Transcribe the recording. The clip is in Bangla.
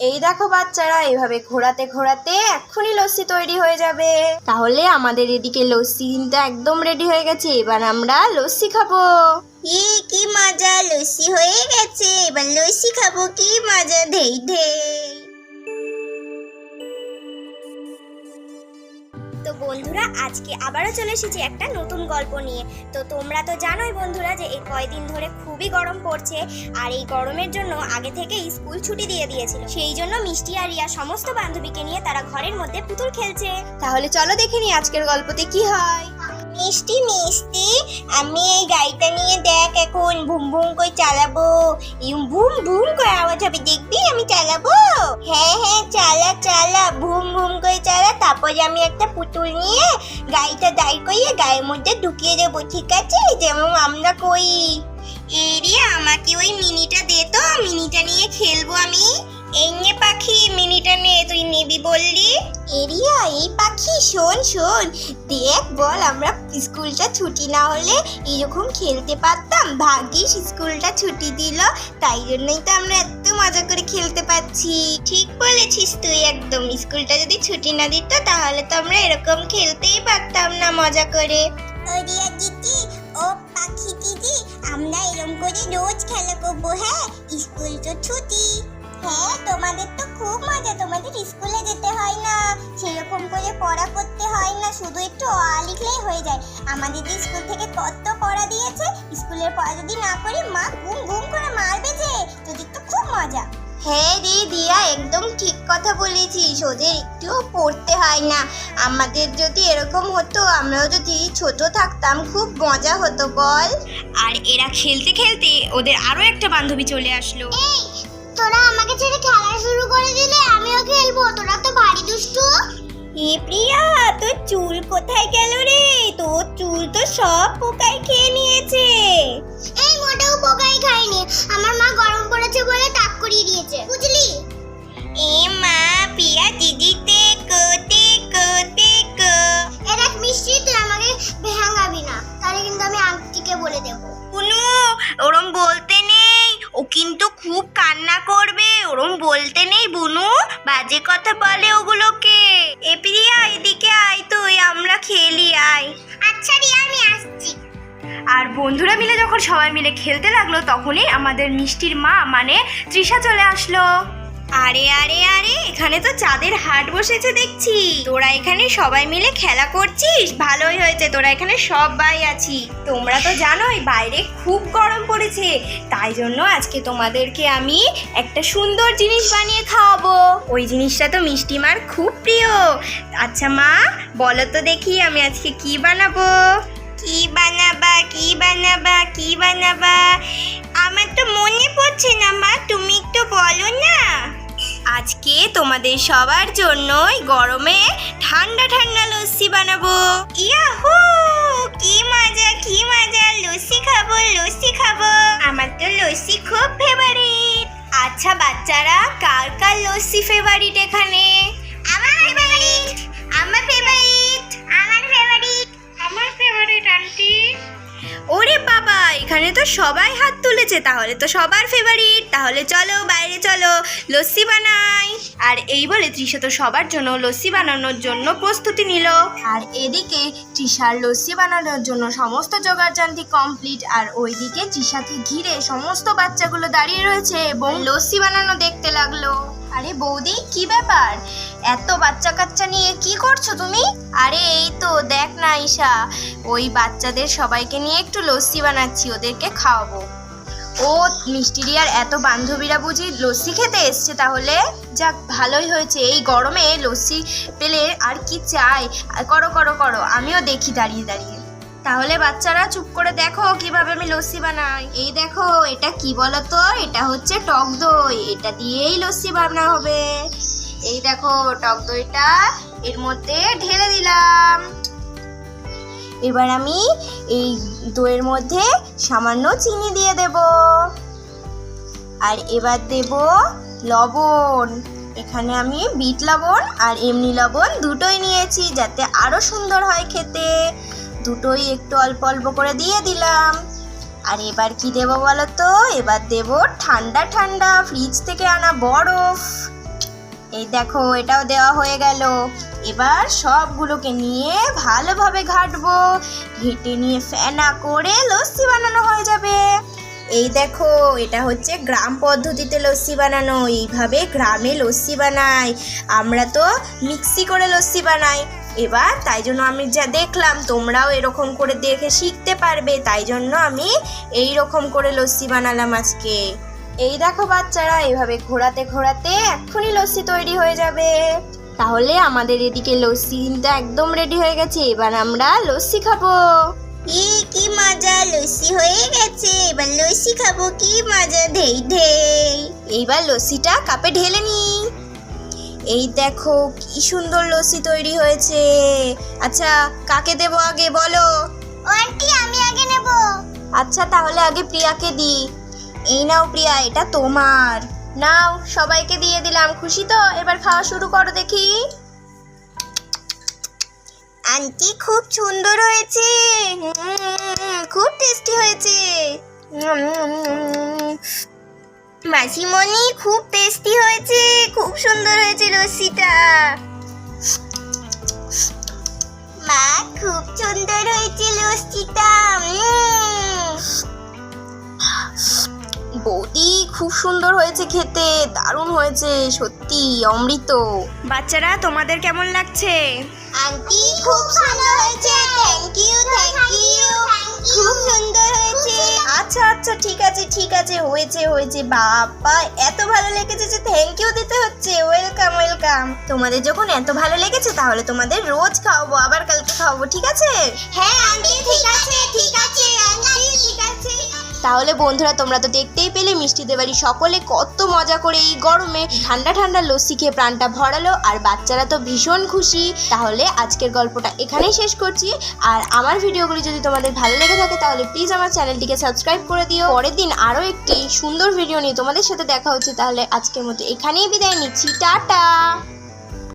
এই দেখো বাচ্চারা, এভাবে ঘোরাতে ঘোরাতে এক্ষুনি লস্যি তৈরি হয়ে যাবে। তাহলে আমাদের এদিকে লস্যি কিন্তু একদম রেডি হয়ে গেছে, এবার আমরা লস্যি খাব। কি মজা, লস্যি হয়ে গেছে, এবার লস্যি খাব, কি মজা, ধেই ধেই। বন্ধুরা, আজকে আবারও চলে এসেছি একটা নতুন গল্প নিয়ে। তো তোমরা তো জানোই বন্ধুরা যে এই কয়দিন ধরে খুবই গরম পড়ছে আর এই গরমের জন্য আগে থেকেই স্কুল ছুটি দিয়ে দিয়েছিল। সেই জন্য মিষ্টি আর রিয়া সমস্ত বান্ধবীকে নিয়ে তারা ঘরের মধ্যে পুতুল খেলছে। তাহলে চলো দেখে নি আজকের গল্পতে কি হয়। মিষ্টি মিষ্টি। আমি এই গাড়িটা নিয়ে দেখ এখন। ভুম ভুম করে চালাবো। ভুম বুম করে আওয়াজ হবে। দেখবি আমি চালাবো? হ্যাঁ হ্যাঁ চালা চালা। ভুম ভুম করে চালা। তারপরে আমি একটা পুতুল নিয়ে গাড়িটা দাঁড় করিয়ে গায়ের মধ্যে ঢুকিয়ে দেবো, ঠিক আছে? যেমন আমরা করি। এরিয়া আমাকে ওই মিনিটা দে তো। মিনিটা নিয়ে খেলব আমি। এই নে পাখি মিনিটা নে তুই নিবি বললি? এরিয়া এই পাখি শোন শোন। দেখ বল আমরা স্কুলটা ছুটি না হলে এরকম খেলতে পারতাম। ভাগ্যিস স্কুলটা ছুটি দিল তাই জন্যই তো আমরা এত মজা করে খেলতে পাচ্ছি ঠিক বলেছিস তুই একদম। স্কুলটা যদি ছুটি না দিত তাহলে তো আমরা এরকম খেলতেই পারতাম না মজা করে। ওরিয়া দিদি ও পাখি দিদি আমরা এরকম করে রোজ খেলা করব হ্যাঁ? স্কুল তো ছুটি। হ্যাঁ তোমাদের তো খুব মজা। তোমাদের স্কুলে যেতে হয় না সেরকম করে পড়া করতে হয় না শুধু একটু অ লিখলেই হয়ে যায়। আমাদের যে স্কুল থেকে কত পড়া দিয়েছে স্কুলের পড়া যদি না করি মা ঘুম ঘুম করে মারবে যে তোদের তো খুব মজা। হ্যাঁ রে দিয়া একদম ঠিক কথা বলেছিস ওদের একটুও পড়তে হয় না। আমাদের যদি এরকম হতো আমরাও যদি ছোট থাকতাম খুব মজা হতো বল। আর এরা খেলতে খেলতে ওদের আরও একটা বান্ধবী চলে আসলো। তোরা আমাকে ছেড়ে খেলা শুরু করে দিলে আমিও খেলব। তোরা তো ভারী দুষ্টু। এ প্রিয়া তোর চুল কোথায় গেল রে? তোর চুল তো সব পোকায় খেয়ে নিয়েছে। এই মোটেও পোকাই খায়নি আমার মা গরম পড়েছে বলে তাক করিয়ে দিয়েছে। বুঝলি? এ মা নেই বুনু। বাজে কথা বলে ওগুলোকে। এ প্রিয়া এদিকে আয় তুই আমরা খেলি আয়। আচ্ছা রিয়া আমি আসছি। আর বন্ধুরা মিলে যখন সবাই মিলে খেলতে লাগল তখনই আমাদের মিষ্টির মা মানে তৃষা চলে আসলো। আরে আরে আরে, এখানে তো চাঁদের হাট বসেছে দেখছি। তোরা এখানে সবাই মিলে খেলা করছিস? ভালোই হয়েছে, তোরা এখানে সবাই আছি। তোমরা তো জানোই, বাইরে খুব গরম পড়েছে। তাই জন্য আজকে তোমাদেরকে আমি একটা সুন্দর জিনিস বানিয়ে খাওয়াবো। ওই জিনিসটা তো মিষ্টিমার খুব প্রিয়। আচ্ছা মা, বলো তো দেখি আমি আজকে কি বানাবো? কি বানাবা কি বানাবা কি বানাবা? তোমাদের সবার জন্যই গরমে ঠান্ডা ঠান্ডা লস্যি বানাবো। ইয়াহু! কি মজা কি মজা। লস্যি খাব লস্যি খাব। আমার তো লস্যি খুব ফেভারিট আচ্ছা বাচ্চারা, কার কার লস্যি ফেভারিট এখানে? ওরে বাবা, এখানে তো সবাই হাত তুলেছে, তাহলে তো সবার ফেভারিট তাহলে চলো, বাইরে চলো, লস্যি বানাই। আর এই বলে তৃষা তো সবার জন্য লস্যি বানানোর জন্য প্রস্তুতি নিল। আর এদিকে তৃষার লস্যি বানানোর জন্য সমস্ত জোগাড়যন্ত্রী কমপ্লিট আর ওইদিকে তৃষাকে ঘিরে সমস্ত বাচ্চাগুলো দাঁড়িয়ে রয়েছে এবং লস্যি বানানো দেখতে লাগল। আরে বৌদি, কি ব্যাপার? এত বাচ্চা কাচ্চা নিয়ে কি করছ তুমি? আরে এই তো, দেখ না ঈশা ওই বাচ্চাদের সবাইকে নিয়ে একটু লস্যি বানাচ্ছি, ওদেরকে খাওয়াবো। ও মিষ্টিরিয়ার এত বান্ধবীরা বুঝি লস্যি খেতে এসছে তাহলে? যাক, ভালোই হয়েছে। এই গরমে লস্যি পেলে আর কি চাই? করো করো করো, আমিও দেখি দাঁড়িয়ে দাঁড়িয়ে। তাহলে বাচ্চারা, চুপ করে দেখো কীভাবে আমি লস্যি বানাই। এই দেখো, এটা কি বলো তো এটা হচ্ছে টক দই। এটা দিয়েই লস্যি বানা হবে। এই দেখো, টক দইটা এর মধ্যে ঢেলে দিলাম। এবার আমি এই দইয়ের মধ্যে সামান্য চিনি দিয়ে দেব। আর এবার দেব লবণ। এখানে আমি বিট লবণ আর এমনি লবণ দুটোই নিয়েছি যাতে আরও সুন্দর হয় খেতে। দুটোই একটু অল্প অল্প করে দিয়ে দিলাম। আর এবার কি দেব বলো তো এবার দেব ঠান্ডা ঠান্ডা ফ্রিজ থেকে আনা বরফ। এই দেখো, এটাও দেওয়া হয়ে গেল। এবার সবগুলোকে নিয়ে ভালোভাবে ঘাটবো। ঘেটে নিয়ে ফেনা করে লস্যি বানানো হয়ে যাবে। এই দেখো, এটা হচ্ছে গ্রাম পদ্ধতিতে লস্যি বানানো। এইভাবে গ্রামে লস্যি বানাই। আমরা তো মিক্সি করে লস্যি বানাই। এবার তাই জন্য আমি যা দেখলাম, তোমরাও এরকম করে দেখে শিখতে পারবে। তাই জন্য আমি এই রকম করে লস্যি বানালাম আজকে। এই দেখো বাচ্চারা, এভাবে ঘোরাতে ঘোরাতে এক্ষুনি লস্যি তৈরি হয়ে যাবে। তাহলে আমাদের এদিকে লস্যি কিন্তু একদম রেডি হয়ে গেছে। এবার আমরা লস্যি খাব। কি মজা লস্যি হয়ে গেছে। এবার লস্যি খাব কি মজা ধেই ধেই। এইবার লস্যিটা কাপে ঢেলে নি। এই দেখো কি সুন্দর লস্যি তৈরি হয়েছে। আচ্ছা কাকে দেবো আগে বলো? আন্টি আমি আগে নেব। আচ্ছা তাহলে আগে প্রিয়াকে দি। এই নাও প্রিয়া এটা তোমার। নাও, সবাইকে দিয়ে দিলাম। খুশি তো? এবার খাওয়া শুরু করো দেখি। আন্টি, খুব সুন্দর হয়েছে। খুব টেস্টি হয়েছে। মাসিমণি, খুব টেস্টি হয়েছে। খুব সুন্দর হয়েছে লস্যিটা মা, খুব সুন্দর হয়েছে লস্যিটা খুব সুন্দর হয়েছে খেতে দারুণ হয়েছে সত্যি অমৃত। বাচ্চারা তোমাদের কেমন লাগছে? আন্টি খুব সুন্দর হয়েছে। থ্যাংক ইউ থ্যাংক ইউ খুব সুন্দর হয়েছে। আচ্ছা আচ্ছা ঠিক আছে ঠিক আছে হয়েছে হয়েছে। বাবা এত ভালো লেগেছে যে থ্যাংক ইউ দিতে হচ্ছে। ওয়েলকাম ওয়েলকাম তোমাদের যখন এত ভালো লেগেছে তাহলে তোমাদের রোজ খাওয়াবো আবার কালকে খাওয়াবো ঠিক আছে? হ্যাঁ আন্টি ঠিক আছে ঠিক আছে ঠিক আছে। তাহলে বন্ধুরা, তোমরা তো দেখতেই পেলে মিষ্টিদের বাড়ি সকলে কত মজা করে এই গরমে ঠান্ডা ঠান্ডা লস্যি খেয়ে প্রাণটা ভরালো, আর বাচ্চারা তো ভীষণ খুশি। তাহলে আজকের গল্পটা এখানেই শেষ করছি। আর আমার ভিডিওগুলি যদি তোমাদের ভালো লেগে থাকে, তাহলে প্লিজ আমার চ্যানেলটিকে সাবস্ক্রাইব করে দিও। পরের দিন আরও একটি সুন্দর ভিডিও নিয়ে তোমাদের সাথে দেখা হচ্ছে। তাহলে আজকের মতো এখানেই বিদায় নিচ্ছি। টাটা!